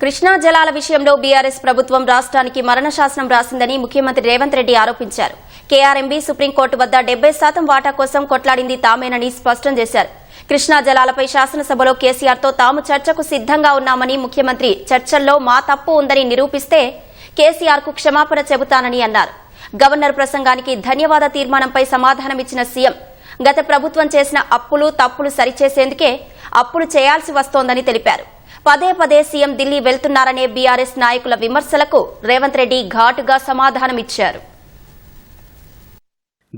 కృష్ణా జలాల విషయంలో బీఆర్ఎస్ ప్రభుత్వం రాష్ట్రానికి మరణ శాసనం రాసిందని ముఖ్యమంత్రి రేవంత్ రెడ్డి ఆరోపించారు. కేఆర్ఎంబీ సుప్రీంకోర్టు వద్ద డెబ్బై శాతం వాటా కోసం కొట్లాడింది తామేనని స్పష్టం చేశారు. కృష్ణా జలాలపై శాసనసభలో కేసీఆర్తో తాము చర్చకు సిద్ధంగా ఉన్నామని ముఖ్యమంత్రి చర్చల్లో మా తప్పు ఉందని నిరూపిస్తే కేసీఆర్కు క్షమాపణ చెబుతానని అన్నారు. గవర్నర్ ప్రసంగానికి ధన్యవాద తీర్మానంపై సమాధానమిచ్చిన సీఎం గత ప్రభుత్వం చేసిన అప్పులు తప్పులు సరిచేసేందుకే అప్పులు చేయాల్సి వస్తోందని తెలిపారు. పదే పదే సీఎం ఢిల్లీ వెళ్తున్నారనే బీఆర్ఎస్ నాయకుల విమర్శలకు రేవంత్ రెడ్డి ఘాటుగా సమాధానమిచ్చారు.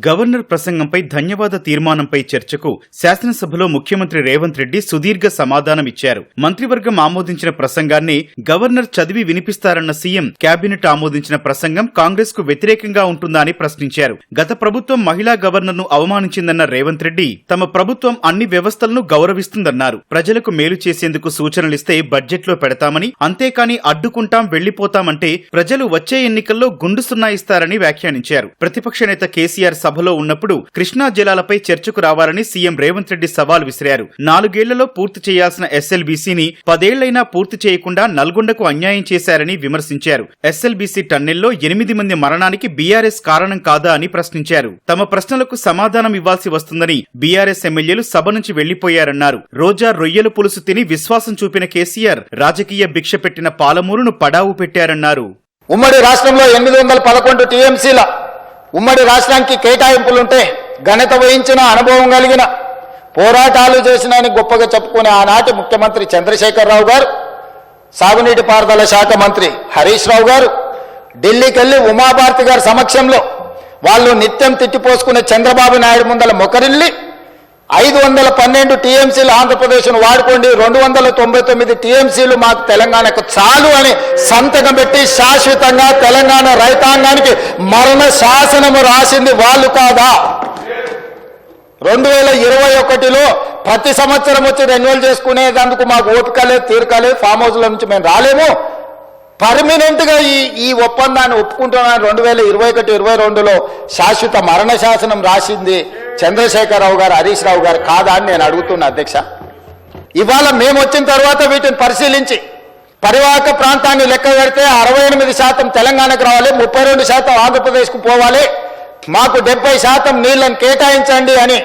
గవర్నర్ ప్రసంగంపై ధన్యవాద తీర్మానంపై చర్చకు శాసనసభలో ముఖ్యమంత్రి రేవంత్ రెడ్డి సుదీర్ఘ సమాధానమిచ్చారు. మంత్రివర్గం ఆమోదించిన ప్రసంగాన్ని గవర్నర్ చదివి వినిపిస్తారన్న సీఎం కేబినెట్ ఆమోదించిన ప్రసంగం కాంగ్రెస్కు వ్యతిరేకంగా ఉంటుందా అని ప్రశ్నించారు. గత ప్రభుత్వం మహిళా గవర్నర్ను అవమానించిందన్న రేవంత్ రెడ్డి తమ ప్రభుత్వం అన్ని వ్యవస్థలను గౌరవిస్తుందన్నారు. ప్రజలకు మేలు చేసేందుకు సూచనలిస్తే బడ్జెట్లో పెడతామని అంతేకాని అడ్డుకుంటాం వెళ్ళిపోతామంటే ప్రజలు వచ్చే ఎన్నికల్లో గుండు సున్నా ఇస్తారని వ్యాఖ్యానించారు. ప్రతిపక్ష నేత కేసీఆర్ సభలో ఉన్నప్పుడు కృష్ణా జలాలపై చర్చకు రావాలని సీఎం రేవంత్ రెడ్డి సవాల్ విసిరారు. నాలుగేళ్ళలో పూర్తి చేయాల్సిన ఎస్ఎల్బీసీని పదేళ్ళైనా పూర్తి చేయకుండా నల్గొండకు అన్యాయం చేశారని విమర్శించారు. ఎస్ఎల్బీసీ టన్నెల్లో ఎనిమిది మంది మరణానికి బీఆర్ఎస్ కారణం కాదా అని ప్రశ్నించారు. తమ ప్రశ్నలకు సమాధానం ఇవ్వాల్సి వస్తుందని బీఆర్ఎస్ ఎమ్మెల్యేలు సభ నుంచి వెళ్ళిపోయారన్నారు. రోజా రొయ్యల పులుసు తిని విశ్వాసం చూపిన కేసీఆర్ రాజకీయ భిక్ష పెట్టిన పాలమూరును పడావు పెట్టారన్నారు. ఉమ్మడి రాష్ట్రంలో ఎనిమిది వందల పదకొండు టీఎంసీల ఉమ్మడి రాష్ట్రానికి కేటాయింపులుంటే ఘనత వహించిన అనుభవం కలిగిన పోరాటాలు చేసిన అని గొప్పగా చెప్పుకునే ఆనాటి ముఖ్యమంత్రి చంద్రశేఖరరావు గారు సాగునీటి పారుదల శాఖ మంత్రి హరీష్ రావు గారు ఢిల్లీకి వెళ్ళి ఉమాభారతి గారి సమక్షంలో వాళ్ళు నిత్యం తిట్టిపోసుకునే చంద్రబాబు నాయుడు ముందల మొకరిల్లి ఐదు వందల పన్నెండు టీఎంసీలు ఆంధ్రప్రదేశ్ను వాడుకోండి రెండు వందల తొంభై తొమ్మిది టీఎంసీలు మాకు తెలంగాణకు చాలు అని సంతకం పెట్టి శాశ్వతంగా తెలంగాణ రైతాంగానికి మరణ శాసనము రాసింది వాళ్ళు కాదా? రెండు వేల ఇరవై ఒకటిలో ప్రతి సంవత్సరం వచ్చి రెన్యువల్ చేసుకునేందుకు మాకు ఓపిక లేదు తీరిక లేదు ఫామ్ హౌస్ల నుంచి మేము రాలేము. పర్మినెంట్గా ఈ ఈ ఒప్పందాన్ని ఒప్పుకుంటున్నాను రెండు వేల ఇరవై ఒకటి ఇరవై రెండులో శాశ్వత మరణ శాసనం రాసింది చంద్రశేఖరరావు గారు హరీష్ రావు గారు కాదా అని నేను అడుగుతున్నా అధ్యక్ష. ఇవాళ మేము వచ్చిన తర్వాత వీటిని పరిశీలించి పరివాహక ప్రాంతాన్ని లెక్క పెడితే అరవై ఎనిమిది శాతం తెలంగాణకు రావాలి ముప్పై రెండు శాతం ఆంధ్రప్రదేశ్కు పోవాలి మాకు డెబ్బై శాతం నీళ్ళను కేటాయించండి అని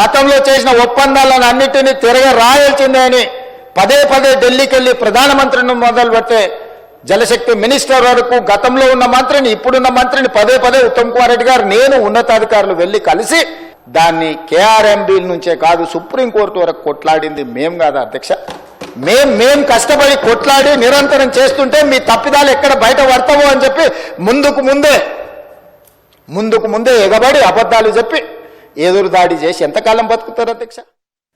గతంలో చేసిన ఒప్పందాలను అన్నిటినీ తిరగ రాయాల్సిందే అని పదే పదే ఢిల్లీకి వెళ్ళి ప్రధానమంత్రిని మొదలు పెడితే జలశక్తి మినిస్టర్ వరకు గతంలో ఉన్న మంత్రిని ఇప్పుడున్న మంత్రిని పదే పదే ఉత్తమ్ కుమార్ రెడ్డి గారు నేను ఉన్నతాధికారులు వెళ్ళి కలిసి దాన్ని కేఆర్ఎంబీల నుంచే కాదు సుప్రీంకోర్టు వరకు కొట్లాడింది మేం కాదా అధ్యక్ష? మేం మేం కష్టపడి కొట్లాడి నిరంతరం చేస్తుంటే మీ తప్పిదాలు ఎక్కడ బయట పడతావు అని చెప్పి ముందుకు ముందే ముందుకు ముందే ఎగబడి అబద్ధాలు చెప్పి ఎదురు దాడి చేసి ఎంతకాలం బతుకుతారు అధ్యక్ష?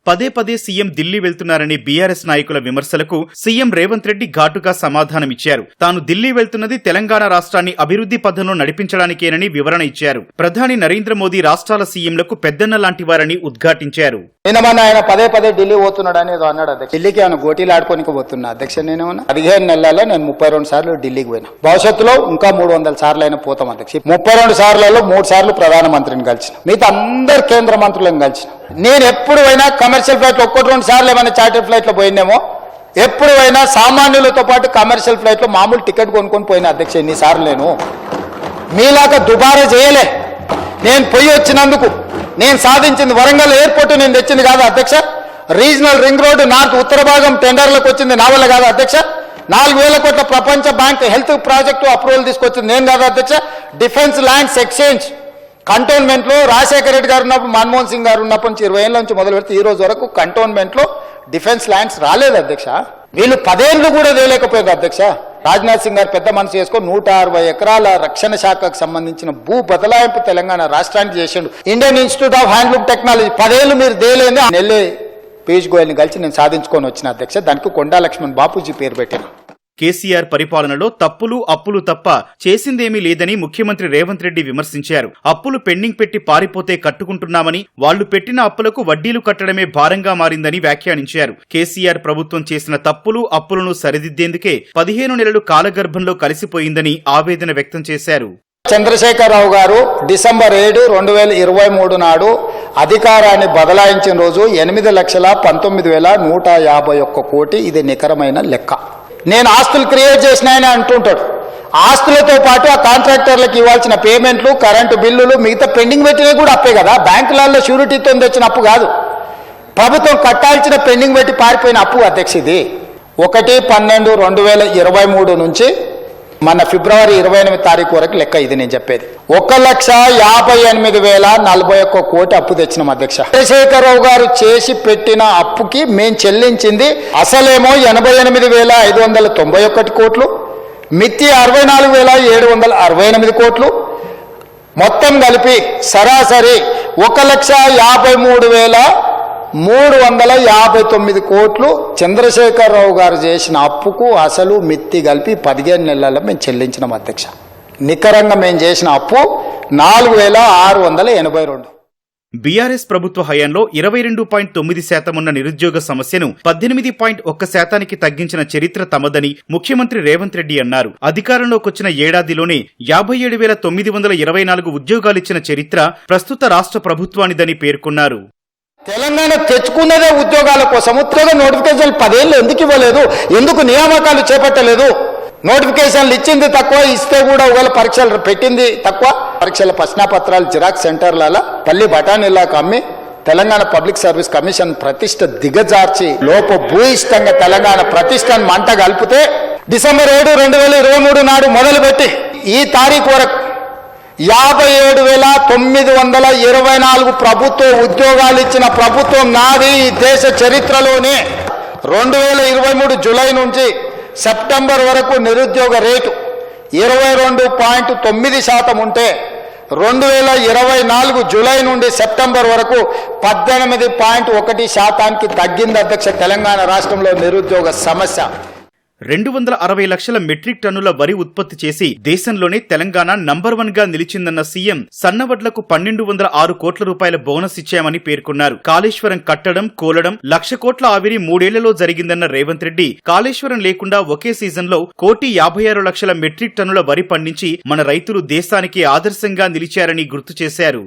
పదే పదే సీఎం ఢిల్లీ వెళ్తున్నారనే బీఆర్ఎస్ నాయకుల విమర్శలకు సీఎం రేవంత్ రెడ్డి ఘాటుగా సమాధానమిచ్చారు. తాను ఢిల్లీ వెళ్తున్నది తెలంగాణ రాష్ట్రాన్ని అభివృద్ధి పథంలో నడిపించడానికేనని వివరణ ఇచ్చారు. ప్రధాని నరేంద్ర మోదీ రాష్ట్రాల సీఎంలకు పెద్దన్న లాంటి వారని ఉద్ఘాటించారు. నిన్న మొన్న ఆయన పదే పదే ఢిల్లీ పోతున్నాడు అని ఏదో అన్నాడు అధ్యక్ష. ఢిల్లీకి ఆయన గోటీలు ఆడుకోనికి పోతున్నా అధ్యక్ష నేనేమన్నా? పదిహేను నెలల్లో నేను ముప్పై రెండు సార్లు ఢిల్లీకి పోయినా. భవిష్యత్తులో ఇంకా మూడు వందల సార్లు అయినా పోతాం అధ్యక్ష. ముప్పై రెండు సార్లలో మూడు సార్లు ప్రధానమంత్రిని కలిసిన. మిగతా అందరు కేంద్ర మంత్రులను కలిసిన. నేను ఎప్పుడు అయినా కమర్షియల్ ఫ్లైట్ ఒక్కటి రెండు సార్లు ఏమైనా చార్టర్ ఫ్లైట్లో పోయినామో పోయినేమో ఎప్పుడు అయినా సామాన్యులతో పాటు కమర్షియల్ ఫ్లైట్లో మామూలు టికెట్ కొనుక్కొని పోయినా అధ్యక్ష ఎన్నిసార్లు నేను. మీలాగా దుబారా చేయలే. నేను పొయ్యి వచ్చినందుకు నేను సాధించింది వరంగల్ ఎయిర్పోర్ట్ నేను తెచ్చింది కాదు అధ్యక్ష. రీజనల్ రింగ్ రోడ్డు నార్త్ ఉత్తర భాగం టెండర్లకు వచ్చింది నా వల్ల కాదు అధ్యక్ష. నాలుగు వేల కోట్ల ప్రపంచ బ్యాంక్ హెల్త్ ప్రాజెక్టు అప్రూవల్ తీసుకొచ్చింది నేను కాదు అధ్యక్ష. Defence lands exchange. కంటోన్మెంట్లో Rajasekhara Reddy గారు ఉన్నప్పుడు మన్మోహన్ సింగ్ గారు ఉన్నప్పటి నుంచి ఇరవై ఏళ్ళ నుంచి మొదలు పెడితే ఈ రోజు వరకు కంటోన్మెంట్లో డిఫెన్స్ ల్యాండ్స్ రాలేదు అధ్యక్ష. వీళ్ళు పదేళ్ళు కూడా వేయలేకపోయారు అధ్యక్ష. రాజ్నాథ్ సింగ్ గారు పెద్ద మనసు చేసుకొని నూట అరవై ఎకరాల రక్షణ శాఖకు సంబంధించిన భూ బదలాయింపు తెలంగాణ రాష్ట్రానికి చేసిండు. Indian institute of handloom technology పదేళ్ళు మీరు దేలేని నెల్లే పీయూష్ గోయల్ని కలిసి నేను సాధించుకొని వచ్చిన అధ్యక్ష. దానికి కొండా లక్ష్మణ్ బాపూజీ పేరు పెట్టాను కేసీఆర్ పరిపాలనలో తప్పులు అప్పులు తప్ప చేసిందేమీ లేదని ముఖ్యమంత్రి రేవంత్ రెడ్డి విమర్శించారు. అప్పులు పెండింగ్ పెట్టి పారిపోతే కట్టుకుంటున్నామని వాళ్ళు పెట్టిన అప్పులకు వడ్డీలు కట్టడమే భారంగా మారిందని వ్యాఖ్యానించారు. కేసీఆర్ ప్రభుత్వం చేసిన తప్పులు అప్పులను సరిదిద్దేందుకే పదిహేను నెలలు కాలగర్భంలో కలిసిపోయిందని ఆవేదన వ్యక్తం చేశారు. చంద్రశేఖరరావు గారు డిసెంబర్ ఏడు రెండు వేల ఇరవై మూడు నాడు అధికారాన్ని బదలాయించిన రోజు ఎనిమిది లక్షల పంతొమ్మిది వేల నూట యాభై ఒక్క కోటి ఇది నికరమైన లెక్క. నేను ఆస్తులు క్రియేట్ చేసినాయని అంటుంటాడు. ఆస్తులతో పాటు ఆ కాంట్రాక్టర్లకు ఇవ్వాల్సిన పేమెంట్లు కరెంటు బిల్లులు మిగతా పెండింగ్ పెట్టినవి కూడా అప్పే కదా. బ్యాంకులలో షూరిటీతో తెచ్చిన అప్పు కాదు. ప్రభుత్వం కట్టాల్సిన పెండింగ్ పెట్టి పారిపోయిన అప్పు అధ్యక్ష ఇది. ఒకటి పన్నెండు రెండు వేల ఇరవై మూడు నుంచి మన ఫిబ్రవరి ఇరవై ఎనిమిది తారీఖు వరకు లెక్క ఇది నేను చెప్పేది. ఒక లక్ష యాభై ఎనిమిది వేల నలభై ఒక్క కోటి అప్పు తెచ్చినాం అధ్యక్ష. చంద్రశేఖరరావు గారు చేసి పెట్టిన అప్పుకి మేము చెల్లించింది అసలేమో ఎనభై ఎనిమిది వేల ఐదు వందల తొంభై ఒకటి కోట్లు మిత్తి అరవై నాలుగు వేల ఏడు వందల అరవై ఎనిమిది కోట్లు మొత్తం కలిపి సరాసరి ఒక లక్ష యాభై మూడు వేల మూడు వందల యాభై తొమ్మిది కోట్లు చంద్రశేఖరరావు గారు చేసిన అప్పుకు అసలు మిత్తి కలిపి పదిహేను నెలల్లో మేము చెల్లించినాం అధ్యక్ష. నికరంగా మేము చేసిన అప్పు నాలుగు వేల ఆరు వందల ఎనభై రెండు. బీఆర్ఎస్ ప్రభుత్వ హయాంలో ఇరవై రెండు పాయింట్ తొమ్మిది శాతం ఉన్న నిరుద్యోగ సమస్యను పద్దెనిమిది పాయింట్ ఒక్క శాతానికి తగ్గించిన చరిత్ర తమదని ముఖ్యమంత్రి రేవంత్ రెడ్డి అన్నారు. అధికారంలోకొచ్చిన ఏడాదిలోనే యాభై ఏడు వేల తొమ్మిది వందల ఇరవై నాలుగు ఉద్యోగాలిచ్చిన చరిత్ర ప్రస్తుత రాష్ట్ర ప్రభుత్వానిదని పేర్కొన్నారు. తెలంగాణ తెచ్చుకున్నదే ఉద్యోగాల కోసం. ఉద్యోగ నోటిఫికేషన్లు పదేళ్ళు ఎందుకు ఇవ్వలేదు? ఎందుకు నియామకాలు చేపట్టలేదు? నోటిఫికేషన్లు ఇచ్చింది తక్కువ ఇస్తే కూడా ఒకవేళ పరీక్షలు పెట్టింది తక్కువ. పరీక్షల ప్రశ్నాపత్రాలు జిరాక్స్ సెంటర్లలో పల్లి బఠానీలాకు అమ్మి తెలంగాణ పబ్లిక్ సర్వీస్ కమిషన్ ప్రతిష్ట దిగజార్చి లోప భూయిష్టంగా తెలంగాణ ప్రతిష్టను మంట కలిపితే డిసెంబర్ ఏడు రెండు వేల ఇరవై మూడు నాడు మొదలుపెట్టి ఈ తారీఖు వరకు యాభై ఏడు వేల తొమ్మిది వందల ఇరవై నాలుగు ప్రభుత్వ ఉద్యోగాలు ఇచ్చిన ప్రభుత్వం నాది ఈ దేశ చరిత్రలోనే. రెండు వేల ఇరవై మూడు జులై నుంచి సెప్టెంబర్ వరకు నిరుద్యోగ రేటు ఇరవై రెండు పాయింట్ తొమ్మిది శాతం ఉంటే రెండు వేల ఇరవై నాలుగు జూలై నుండి సెప్టెంబర్ వరకు పద్దెనిమిది పాయింట్ ఒకటి శాతానికి తగ్గింది అధ్యక్ష తెలంగాణ రాష్ట్రంలో నిరుద్యోగ సమస్య. రెండు వందల అరవై లక్షల మెట్రిక్ టన్నుల వరి ఉత్పత్తి చేసి దేశంలోనే తెలంగాణ నంబర్ వన్గా నిలిచిందన్న సీఎం సన్నవడ్లకు పన్నెండు వందల ఆరు కోట్ల రూపాయల బోనస్ ఇచ్చామని పేర్కొన్నారు. కాళేశ్వరం కట్టడం కోలడం లక్ష కోట్ల ఆవిరి మూడేళ్ళలో జరిగిందన్న రేవంత్ రెడ్డి కాళేశ్వరం లేకుండా ఒకే సీజన్లో కోటి యాభై ఆరు లక్షల మెట్రిక్ టన్నుల వరి పండించి మన రైతులు దేశానికి ఆదర్శంగా నిలిచారని గుర్తు చేశారు.